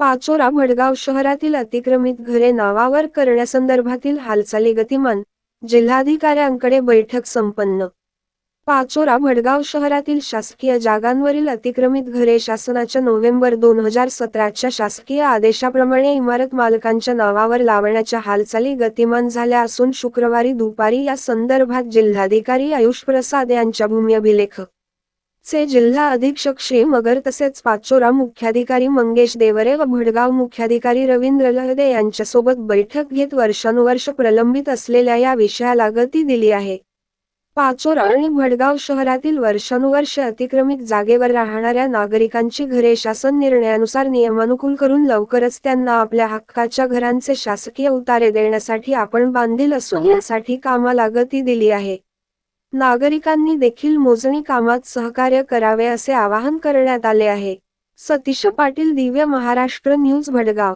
पाचोरा भडगाव शहरातील अतिक्रमित घरे नावावर करण्यासंदर्भातील हालचाली गतिमान जिल्हाधिकाऱ्यांकडे बैठक संपन्न. पाचोरा भडगाव शहरातील शासकीय जागांवरील अतिक्रमित घरे शासनाच्या नोव्हेंबर दोन हजार सतराच्या शासकीय आदेशाप्रमाणे इमारत मालकांच्या नावावर लावण्याच्या हालचाली गतिमान झाल्या असून शुक्रवारी दुपारी या संदर्भात जिल्हाधिकारी आयुष प्रसाद यांच्या भूमी अभिलेख चे जिल्हा अधीक्षक श्री मगर तसेच पाचोरा मुख्याधिकारी मंगेश देवरे व भडगाव मुख्याधिकारी रवींद्र लहदे यांच्यासोबत बैठक घेत वर्षानुवर्ष प्रलंबित असलेल्या या विषयाला गती दिली आहे. पाचोरा आणि भडगाव शहरातील वर्षानुवर्ष अतिक्रमित जागेवर राहणाऱ्या नागरिकांची घरे शासन निर्णयानुसार नियमानुकूल करून लवकरच त्यांना आपल्या हक्काच्या घरांचे शासकीय उतारे देण्यासाठी आपण बांधील असून यासाठी कामाला गती दिली आहे. नागरिकांनी देखील मोजणी कामात सहकार्य करावे असे आवाहन करण्यात आले आहे. सतीश पाटील दिव्य महाराष्ट्र न्यूज भडगाव.